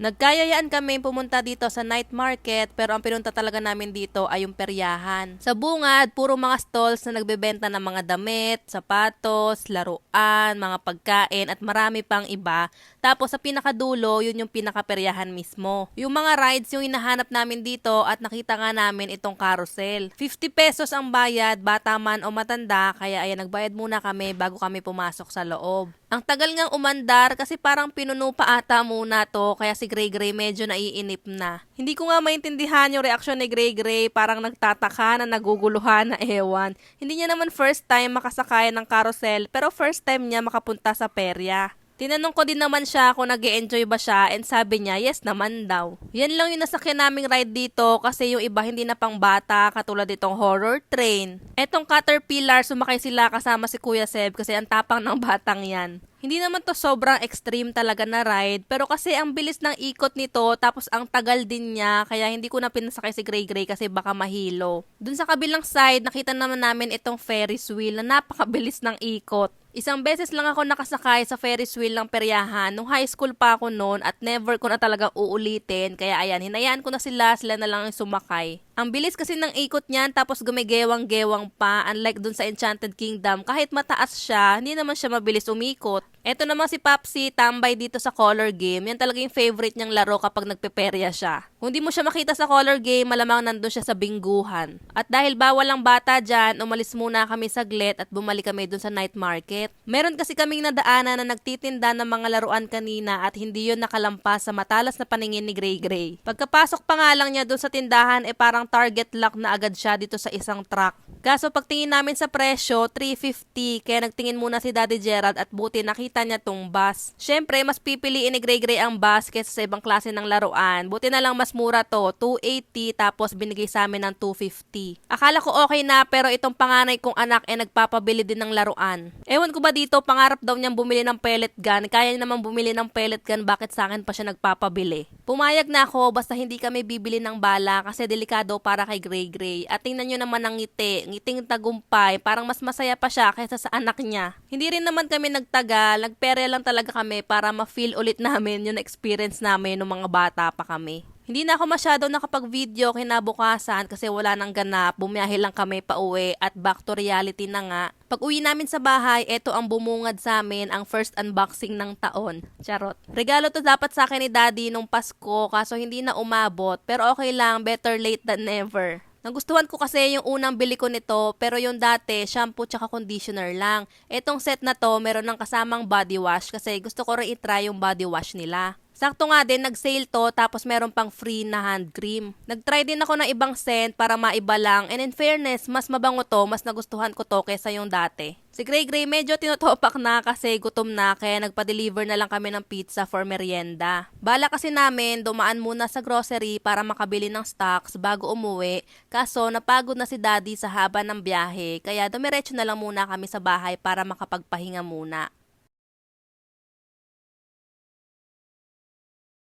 Nagkayayaan kami pumunta dito sa night market pero ang pinunta talaga namin dito ay yung peryahan. Sa bungad, puro mga stalls na nagbebenta ng mga damit, sapatos, laruan, mga pagkain at marami pang iba. Tapos sa pinakadulo, yun yung pinakaperyahan mismo. Yung mga rides yung hinahanap namin dito at nakita nga namin itong carousel. 50 pesos ang bayad, bata man o matanda, kaya ayan nagbayad muna kami bago kami pumasok sa loob. Ang tagal ngang umandar kasi parang pinuno pa ata muna to kaya si Gray Gray medyo naiinip na. Hindi ko nga maintindihan yung reaksyon ni Gray Gray parang nagtataka na naguguluhan na ewan. Hindi niya naman first time makasakay ng carousel pero first time niya makapunta sa perya. Tinanong ko din naman siya kung nag enjoy ba siya and sabi niya yes naman daw. Yan lang yung nasakyan naming ride dito kasi yung iba hindi na pang bata katulad itong horror train. Etong caterpillar sumakay sila kasama si Kuya Seb kasi ang tapang ng batang yan. Hindi naman to sobrang extreme talaga na ride, pero kasi ang bilis ng ikot nito, tapos ang tagal din niya, kaya hindi ko na pinasakay si Gray Gray kasi baka mahilo. Dun sa kabilang side, nakita naman namin itong Ferris wheel na napakabilis ng ikot. Isang beses lang ako nakasakay sa Ferris wheel ng peryahan nung high school pa ako noon at never ko na talaga uulitin. Kaya ayan, hinayaan ko na sila, sila na lang ang sumakay. Ang bilis kasi ng ikot niyan tapos gumigewang-gewang pa unlike dun sa Enchanted Kingdom. Kahit mataas siya, hindi naman siya mabilis umikot. Eto naman si Papsi, tambay dito sa color game. Yan talaga yung favorite niyang laro kapag nagpeperya siya. Kung di mo siya makita sa color game, malamang nandun siya sa bingguhan. At dahil bawal ang bata dyan, umalis muna kami saglit at bumalik kami dun sa night market. Meron kasi kaming nadaanan na nagtitinda ng mga laruan kanina at hindi yun nakalampas sa matalas na paningin ni Gray Gray. Pagkapasok pa nga lang niya dun sa tindahan, eh parang target lock na agad siya dito sa isang truck. Kaso pagtingin namin sa presyo, 350, kaya nagtingin muna si Daddy Gerald at buti nakita niya tong bus. Syempre, mas pipiliin ni Gray Gray ang bus kaysa sa ibang klase ng laruan. Buti na lang mas mura to, 280 tapos binigay sa amin ng 250. Akala ko okay na pero itong panganay kong anak ay nagpapabili din ng laruan. Ewan ko ba dito, pangarap daw niyang bumili ng pellet gun. Kaya niya naman bumili ng pellet gun, bakit sa akin pa siya nagpapabili? Pumayag na ako basta hindi kami bibili ng bala kasi delikado para kay Gray Gray. At tingnan nyo naman ang ngiti, ngiting tagumpay, parang mas masaya pa siya kaysa sa anak niya. Hindi rin naman kami nagtagal, nagpere lang talaga kami para ma-feel ulit namin yung experience namin nung mga bata pa kami. Hindi na ako masyado nakapag-video kinabukasan kasi wala nang ganap. Bumiyahe lang kami pa uwi at back to reality na nga. Pag uwi namin sa bahay, eto ang bumungad sa amin, ang first unboxing ng taon. Charot. Regalo to dapat sa akin ni Daddy nung Pasko kaso hindi na umabot. Pero okay lang, better late than never. Nagustuhan ko kasi yung unang bili ko nito, pero yung dati, shampoo tsaka conditioner lang. Etong set na to, meron ng kasamang body wash kasi gusto ko rin itry yung body wash nila. Sakto nga din, nag-sale to, tapos meron pang free na hand cream. Nag-try din ako ng ibang scent para maiba lang, and in fairness, mas mabango to, mas nagustuhan ko to kaysa yung dati. Si Gray Gray medyo tinutopak na kasi gutom na kaya nagpa-deliver na lang kami ng pizza for merienda. Bala kasi namin dumaan muna sa grocery para makabili ng stocks bago umuwi kaso napagod na si daddy sa haba ng biyahe kaya dumiretso na lang muna kami sa bahay para makapagpahinga muna.